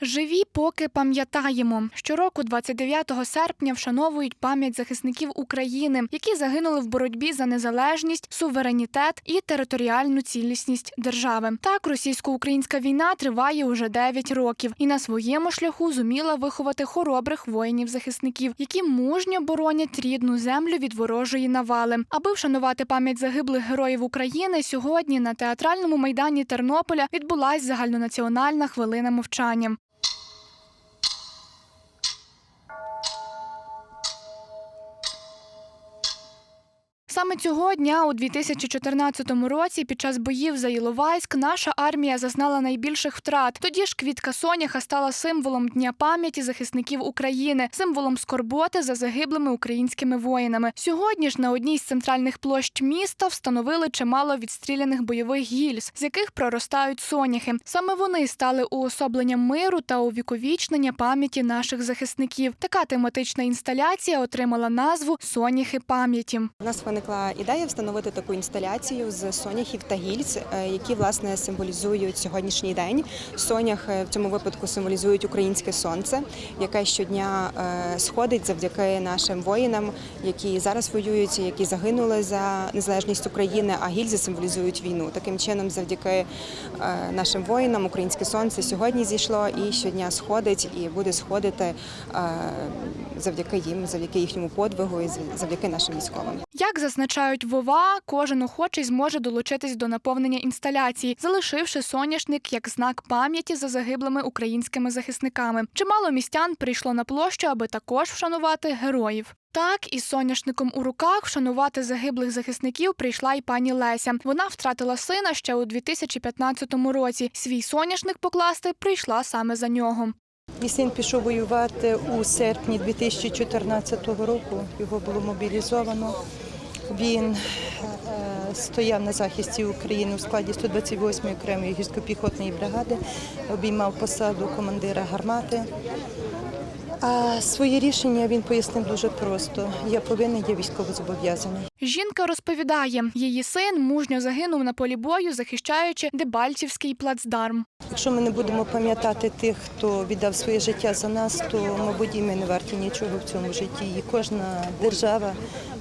Живі, поки пам'ятаємо. Щороку, 29 серпня, вшановують пам'ять захисників України, які загинули в боротьбі за незалежність, суверенітет і територіальну цілісність держави. Так, російсько-українська війна триває уже 9 років і на своєму шляху зуміла виховати хоробрих воїнів-захисників, які мужньо боронять рідну землю від ворожої навали. Аби вшанувати пам'ять загиблих героїв України, сьогодні на театральному майдані Тернополя відбулась загальнонаціональна хвилина мовчання. Саме цього дня, у 2014 році, під час боїв за Іловайськ, наша армія зазнала найбільших втрат. Тоді ж квітка Соняха стала символом Дня пам'яті захисників України, символом скорботи за загиблими українськими воїнами. Сьогодні ж на одній з центральних площ міста встановили чимало відстріляних бойових гільз, з яких проростають соняхи. Саме вони стали уособленням миру та увіковічнення пам'яті наших захисників. Така тематична інсталяція отримала назву Соняхи пам'яті. У нас виникла ідея встановити таку інсталяцію з соняхів та гільз, е, які власне символізують сьогоднішній день. Сонях е, в цьому випадку символізують українське сонце, яке щодня е, сходить завдяки нашим воїнам, які зараз воюють, які загинули за незалежність України. А гільзи символізують війну. Таким чином, завдяки нашим воїнам, українське сонце сьогодні зійшло і щодня сходить і буде сходити завдяки їм, завдяки їхньому подвигу і завдяки нашим військовим. Як зазначають Вова, кожен охочий зможе долучитись до наповнення інсталяції, залишивши соняшник як знак пам'яті за загиблими українськими захисниками. Чимало містян прийшло на площу, аби також вшанувати героїв. Так, із соняшником у руках вшанувати загиблих захисників прийшла й пані Леся. Вона втратила сина ще у 2015 році. Свій соняшник покласти прийшла саме за нього. Мій син пішов воювати у серпні 2014 року. Його було мобілізовано. Він е, стояв на захисті України у складі 128-ї окремої гірсько-піхотної бригади, обіймав посаду командира гармати. А своє рішення він пояснив дуже просто: я повинен, я військовозобов'язаний. Жінка розповідає, її син мужньо загинув на полі бою, захищаючи Дебальцівський плацдарм. Якщо ми не будемо пам'ятати тих, хто віддав своє життя за нас, то мабуть і ми не варті нічого в цьому житті. І кожна держава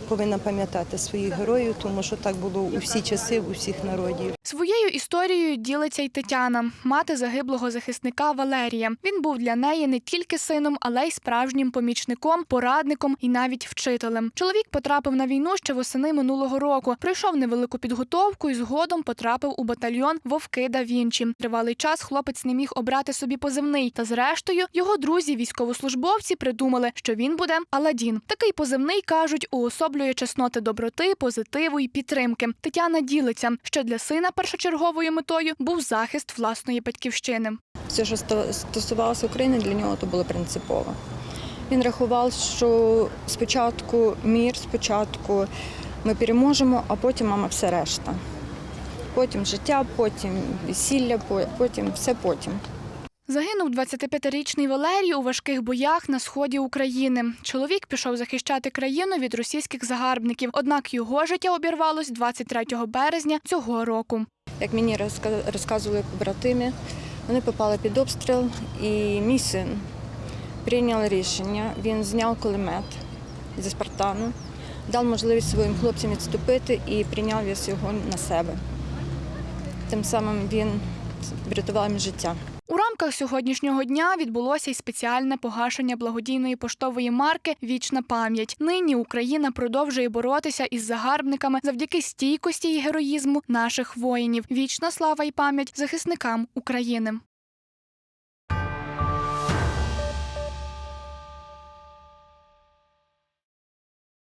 повинна пам'ятати своїх героїв, тому що так було у всі часи, у всіх народів. Своєю історією ділиться й Тетяна, мати загиблого захисника Валерія. Він був для неї не тільки сином, але й справжнім помічником, порадником і навіть вчителем. Чоловік потрапив на війну ще восени минулого року. Пройшов невелику підготовку і згодом потрапив у батальйон Вовки да Вінчі. Тривалий час хлопець не міг обрати собі позивний. Та зрештою його друзі, військовослужбовці, придумали, що він буде Аладдін. Такий позивний кажуть, уособлює чесноти доброти, позитиву і підтримки. Тетяна ділиться, що для сина першочерговою метою був захист власної батьківщини. все, що стосувалося України, для нього то було принципово. Він рахував, що спочатку мір, спочатку ми переможемо, а потім мама все решта. Потім життя, потім весілля, потім все потім. Загинув 25-річний Валерій у важких боях на сході України. Чоловік пішов захищати країну від російських загарбників. Однак його життя обірвалось 23 березня цього року. Як мені розка- розказували побратими, вони попали під обстріл, і мій син прийняв рішення. Він зняв кулемет зі Спартану, дав можливість своїм хлопцям відступити і прийняв весь його на себе. Тим самим він врятував їм життя. У рамках сьогоднішнього дня відбулося й спеціальне погашення благодійної поштової марки Вічна пам'ять. Нині Україна продовжує боротися із загарбниками завдяки стійкості і героїзму наших воїнів. Вічна слава і пам'ять захисникам України.